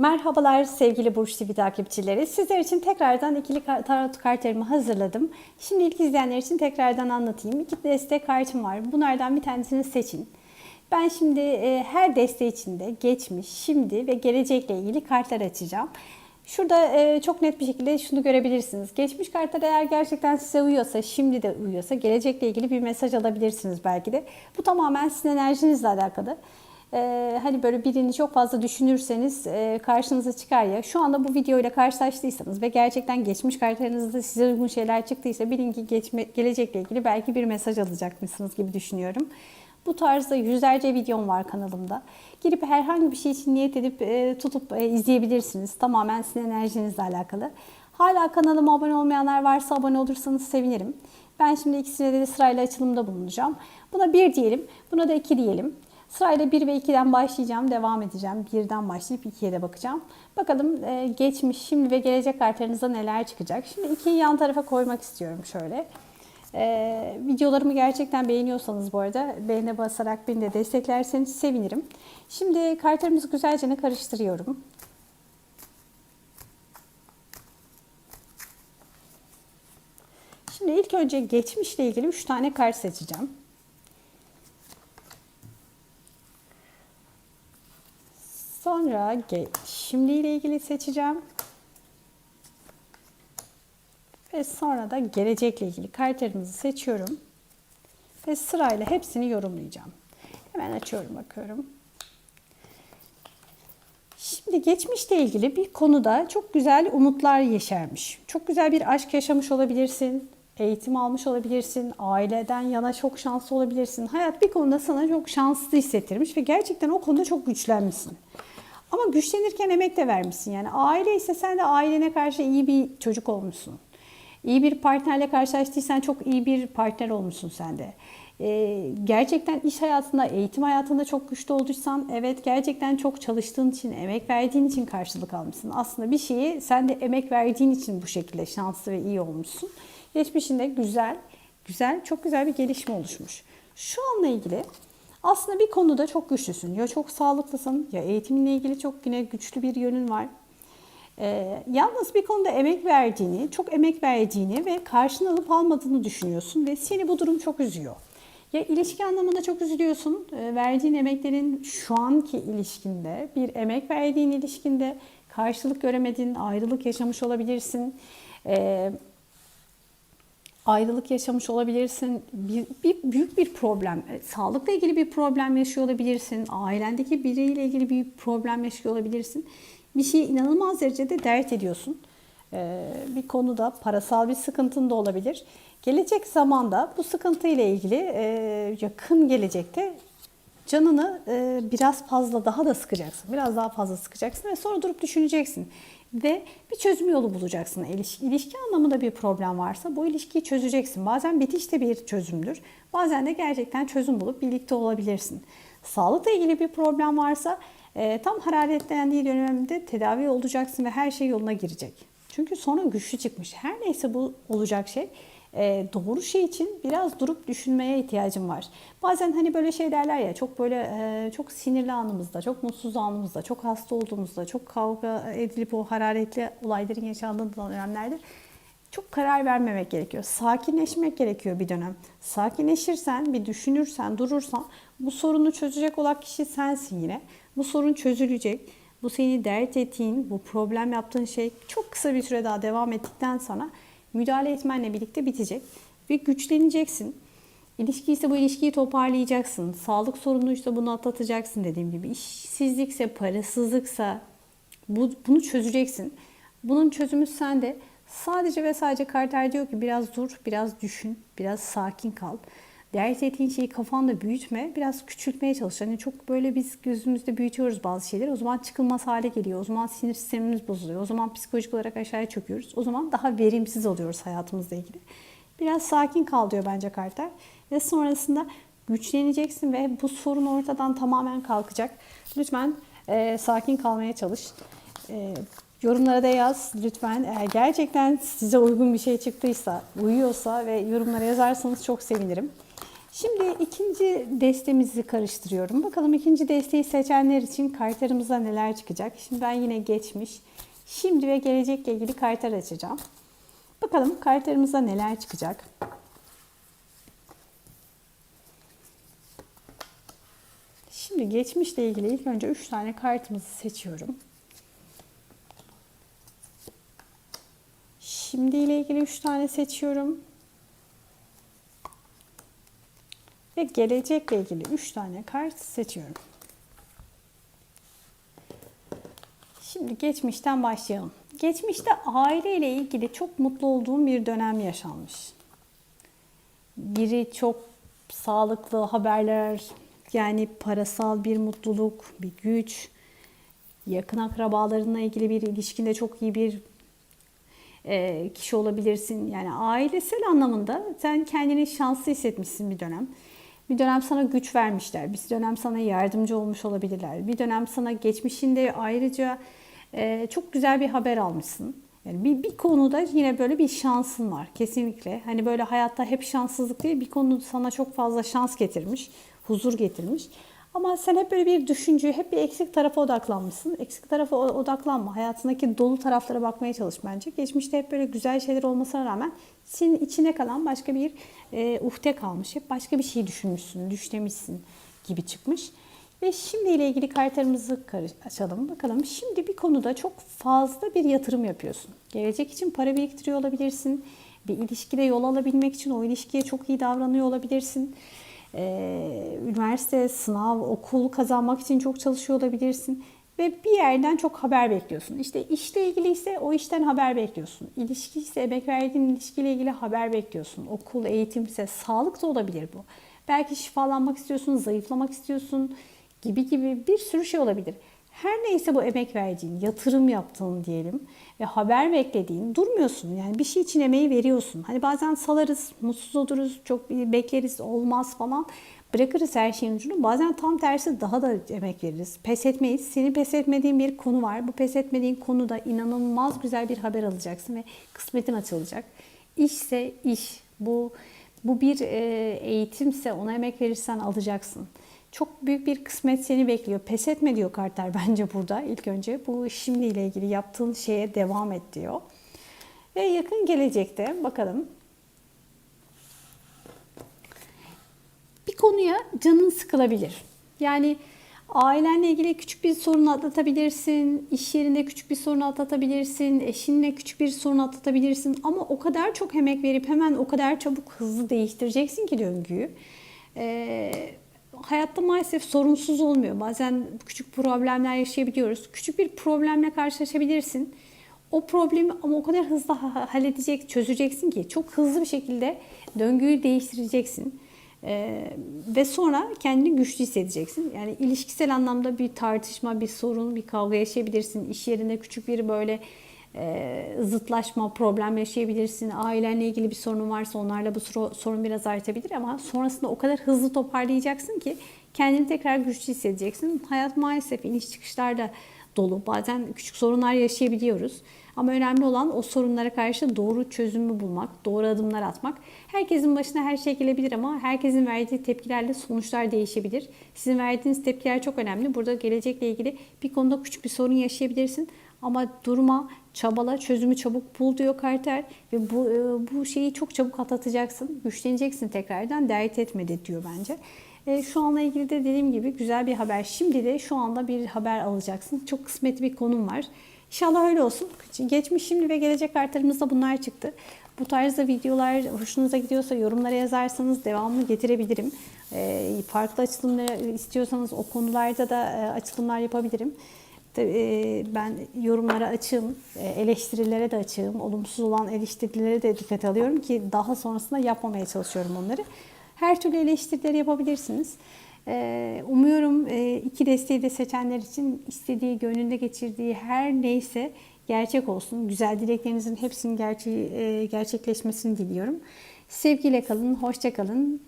Merhabalar sevgili Burç TV takipçileri. Sizler için tekrardan ikili tarot kartlarımı hazırladım. Şimdi ilk izleyenler için tekrardan anlatayım. İki destek kartım var. Bunlardan bir tanesini seçin. Ben şimdi e, her desteği içinde geçmiş, şimdi ve gelecekle ilgili kartlar açacağım. Şurada e, çok net bir şekilde şunu görebilirsiniz. Geçmiş kartlar eğer gerçekten size uyuyorsa, şimdi de uyuyorsa gelecekle ilgili bir mesaj alabilirsiniz belki de. Bu tamamen sizin enerjinizle alakalı. Ee, hani böyle birini çok fazla düşünürseniz e, karşınıza çıkar ya. Şu anda bu videoyla karşılaştıysanız ve gerçekten geçmiş kartlarınızda size uygun şeyler çıktıysa bilin ki geçme, gelecekle ilgili belki bir mesaj alacakmışsınız gibi düşünüyorum. Bu tarzda yüzlerce videom var kanalımda. Girip herhangi bir şey için niyet edip e, tutup e, izleyebilirsiniz. Tamamen sizin enerjinizle alakalı. Hala kanalıma abone olmayanlar varsa abone olursanız sevinirim. Ben şimdi ikisine de sırayla açılımda bulunacağım. Buna bir diyelim, buna da iki diyelim. Sırayla 1 ve 2'den başlayacağım, devam edeceğim. 1'den başlayıp 2'ye de bakacağım. Bakalım e, geçmiş, şimdi ve gelecek kartlarınızda neler çıkacak. Şimdi 2'yi yan tarafa koymak istiyorum şöyle. E, videolarımı gerçekten beğeniyorsanız bu arada beğene basarak beni de desteklerseniz sevinirim. Şimdi kartlarımızı güzelce karıştırıyorum. Şimdi ilk önce geçmişle ilgili 3 tane kart seçeceğim. Ge- şimdi ile ilgili seçeceğim. Ve sonra da gelecekle ilgili kartlarımızı seçiyorum. Ve sırayla hepsini yorumlayacağım. Hemen açıyorum bakıyorum. Şimdi geçmişle ilgili bir konuda çok güzel umutlar yeşermiş. Çok güzel bir aşk yaşamış olabilirsin. Eğitim almış olabilirsin. Aileden yana çok şanslı olabilirsin. Hayat bir konuda sana çok şanslı hissettirmiş ve gerçekten o konuda çok güçlenmişsin. Ama güçlenirken emek de vermişsin. Yani aile ise sen de ailene karşı iyi bir çocuk olmuşsun. İyi bir partnerle karşılaştıysan çok iyi bir partner olmuşsun sen de. Ee, gerçekten iş hayatında, eğitim hayatında çok güçlü olduysan evet gerçekten çok çalıştığın için, emek verdiğin için karşılık almışsın. Aslında bir şeyi sen de emek verdiğin için bu şekilde şanslı ve iyi olmuşsun. Geçmişinde güzel, güzel, çok güzel bir gelişme oluşmuş. Şu anla ilgili aslında bir konuda çok güçlüsün. Ya çok sağlıklısın ya eğitiminle ilgili çok yine güçlü bir yönün var. Ee, yalnız bir konuda emek verdiğini, çok emek verdiğini ve karşını alıp almadığını düşünüyorsun ve seni bu durum çok üzüyor. Ya ilişki anlamında çok üzülüyorsun. Ee, verdiğin emeklerin şu anki ilişkinde, bir emek verdiğin ilişkinde karşılık göremediğin, ayrılık yaşamış olabilirsin. Ee, ayrılık yaşamış olabilirsin. Bir, bir büyük bir problem, e, sağlıkla ilgili bir problem yaşıyor olabilirsin. Ailendeki biriyle ilgili bir problem yaşıyor olabilirsin. Bir şeyi inanılmaz derecede dert ediyorsun. Ee, bir konuda parasal bir sıkıntın da olabilir. Gelecek zamanda bu sıkıntı ile ilgili e, yakın gelecekte canını e, biraz fazla daha da sıkacaksın. Biraz daha fazla sıkacaksın ve sonra durup düşüneceksin. Ve bir çözüm yolu bulacaksın. İlişki, ilişki anlamında bir problem varsa bu ilişkiyi çözeceksin. Bazen bitiş de bir çözümdür. Bazen de gerçekten çözüm bulup birlikte olabilirsin. Sağlıkla ilgili bir problem varsa e, tam hararetlendiği dönemde tedavi olacaksın ve her şey yoluna girecek. Çünkü sonra güçlü çıkmış. Her neyse bu olacak şey e, doğru şey için biraz durup düşünmeye ihtiyacım var. Bazen hani böyle şey derler ya çok böyle e, çok sinirli anımızda, çok mutsuz anımızda, çok hasta olduğumuzda, çok kavga edilip o hararetli olayların yaşandığı dönemlerde çok karar vermemek gerekiyor. Sakinleşmek gerekiyor bir dönem. Sakinleşirsen, bir düşünürsen, durursan bu sorunu çözecek olan kişi sensin yine. Bu sorun çözülecek. Bu seni dert ettiğin, bu problem yaptığın şey çok kısa bir süre daha devam ettikten sonra müdahale etmenle birlikte bitecek ve güçleneceksin. İlişki ise bu ilişkiyi toparlayacaksın. Sağlık sorunuysa bunu atlatacaksın dediğim gibi. İşsizlikse, parasızlıksa bu, bunu çözeceksin. Bunun çözümü sende. Sadece ve sadece Carter diyor ki biraz dur, biraz düşün, biraz sakin kal. Dert ettiğin şeyi kafanda büyütme, biraz küçültmeye çalış. Hani çok böyle biz gözümüzde büyütüyoruz bazı şeyleri. O zaman çıkılmaz hale geliyor. O zaman sinir sistemimiz bozuluyor. O zaman psikolojik olarak aşağıya çöküyoruz. O zaman daha verimsiz oluyoruz hayatımızla ilgili. Biraz sakin kal diyor bence Carter. Ve sonrasında güçleneceksin ve bu sorun ortadan tamamen kalkacak. Lütfen e, sakin kalmaya çalış. E, Yorumlara da yaz lütfen. Eğer gerçekten size uygun bir şey çıktıysa, uyuyorsa ve yorumlara yazarsanız çok sevinirim. Şimdi ikinci destemizi karıştırıyorum. Bakalım ikinci desteği seçenler için kartlarımıza neler çıkacak. Şimdi ben yine geçmiş, şimdi ve gelecekle ilgili kartlar açacağım. Bakalım kartlarımıza neler çıkacak. Şimdi geçmişle ilgili ilk önce 3 tane kartımızı seçiyorum. Şimdi ile ilgili 3 tane seçiyorum. Ve gelecekle ilgili 3 tane kart seçiyorum. Şimdi geçmişten başlayalım. Geçmişte aileyle ilgili çok mutlu olduğum bir dönem yaşanmış. Biri çok sağlıklı haberler, yani parasal bir mutluluk, bir güç, yakın akrabalarınla ilgili bir ilişkinde çok iyi bir e, kişi olabilirsin. Yani ailesel anlamında sen kendini şanslı hissetmişsin bir dönem. Bir dönem sana güç vermişler. Bir dönem sana yardımcı olmuş olabilirler. Bir dönem sana geçmişinde ayrıca e, çok güzel bir haber almışsın. Yani bir, bir konuda yine böyle bir şansın var kesinlikle. Hani böyle hayatta hep şanssızlık değil bir konu sana çok fazla şans getirmiş, huzur getirmiş. Ama sen hep böyle bir düşünce, hep bir eksik tarafa odaklanmışsın. Eksik tarafa odaklanma. Hayatındaki dolu taraflara bakmaya çalış bence. Geçmişte hep böyle güzel şeyler olmasına rağmen senin içine kalan başka bir e, uhde kalmış. Hep başka bir şey düşünmüşsün, düşlemişsin gibi çıkmış. Ve şimdi ile ilgili kartlarımızı açalım. Bakalım şimdi bir konuda çok fazla bir yatırım yapıyorsun. Gelecek için para biriktiriyor olabilirsin. Bir ilişkide yol alabilmek için o ilişkiye çok iyi davranıyor olabilirsin. Ee, üniversite, sınav, okul kazanmak için çok çalışıyor olabilirsin. Ve bir yerden çok haber bekliyorsun. İşte işle ilgili ise o işten haber bekliyorsun. İlişki ise emek verdiğin ilişkiyle ilgili haber bekliyorsun. Okul, eğitim ise sağlık da olabilir bu. Belki şifalanmak istiyorsun, zayıflamak istiyorsun gibi gibi bir sürü şey olabilir. Her neyse bu emek verdiğin, yatırım yaptığın diyelim ve haber beklediğin durmuyorsun. Yani bir şey için emeği veriyorsun. Hani bazen salarız, mutsuz oluruz, çok bekleriz, olmaz falan. Bırakırız her şeyin ucunu. Bazen tam tersi daha da emek veririz. Pes etmeyiz. Senin pes etmediğin bir konu var. Bu pes etmediğin konuda inanılmaz güzel bir haber alacaksın ve kısmetin açılacak. İşse iş. Bu bu bir eğitimse ona emek verirsen alacaksın. Çok büyük bir kısmet seni bekliyor. Pes etme diyor kartlar bence burada ilk önce. Bu şimdiyle ilgili yaptığın şeye devam et diyor. Ve yakın gelecekte bakalım. Bir konuya canın sıkılabilir. Yani ailenle ilgili küçük bir sorun atlatabilirsin, iş yerinde küçük bir sorun atlatabilirsin, eşinle küçük bir sorun atlatabilirsin ama o kadar çok emek verip hemen o kadar çabuk hızlı değiştireceksin ki döngüyü. Ee, hayatta maalesef sorunsuz olmuyor. Bazen küçük problemler yaşayabiliyoruz. Küçük bir problemle karşılaşabilirsin. O problemi ama o kadar hızlı halledecek, çözeceksin ki çok hızlı bir şekilde döngüyü değiştireceksin. Ee, ve sonra kendini güçlü hissedeceksin. Yani ilişkisel anlamda bir tartışma, bir sorun, bir kavga yaşayabilirsin. İş yerinde küçük bir böyle e, zıtlaşma, problem yaşayabilirsin. Ailenle ilgili bir sorun varsa onlarla bu sorun biraz artabilir ama sonrasında o kadar hızlı toparlayacaksın ki kendini tekrar güçlü hissedeceksin. Hayat maalesef iniş çıkışlarda dolu. Bazen küçük sorunlar yaşayabiliyoruz. Ama önemli olan o sorunlara karşı doğru çözümü bulmak, doğru adımlar atmak. Herkesin başına her şey gelebilir ama herkesin verdiği tepkilerle sonuçlar değişebilir. Sizin verdiğiniz tepkiler çok önemli. Burada gelecekle ilgili bir konuda küçük bir sorun yaşayabilirsin. Ama durma, çabala, çözümü çabuk bul diyor Carter. Ve bu, e, bu şeyi çok çabuk atlatacaksın. Güçleneceksin tekrardan. Dert etme de diyor bence. E, şu anla ilgili de dediğim gibi güzel bir haber. Şimdi de şu anda bir haber alacaksın. Çok kısmetli bir konum var. İnşallah öyle olsun. Geçmiş, şimdi ve gelecek kartlarımızda bunlar çıktı. Bu tarzda videolar hoşunuza gidiyorsa yorumlara yazarsanız devamlı getirebilirim. E, farklı açılımlar istiyorsanız o konularda da e, açılımlar yapabilirim. E, ben yorumlara açığım, e, eleştirilere de açığım, olumsuz olan eleştirilere de dikkat alıyorum ki daha sonrasında yapmamaya çalışıyorum onları. Her türlü eleştirileri yapabilirsiniz. E, umuyorum iki desteği de seçenler için istediği, gönlünde geçirdiği her neyse gerçek olsun. Güzel dileklerinizin hepsinin gerçeği, gerçekleşmesini diliyorum. Sevgiyle kalın, hoşça kalın.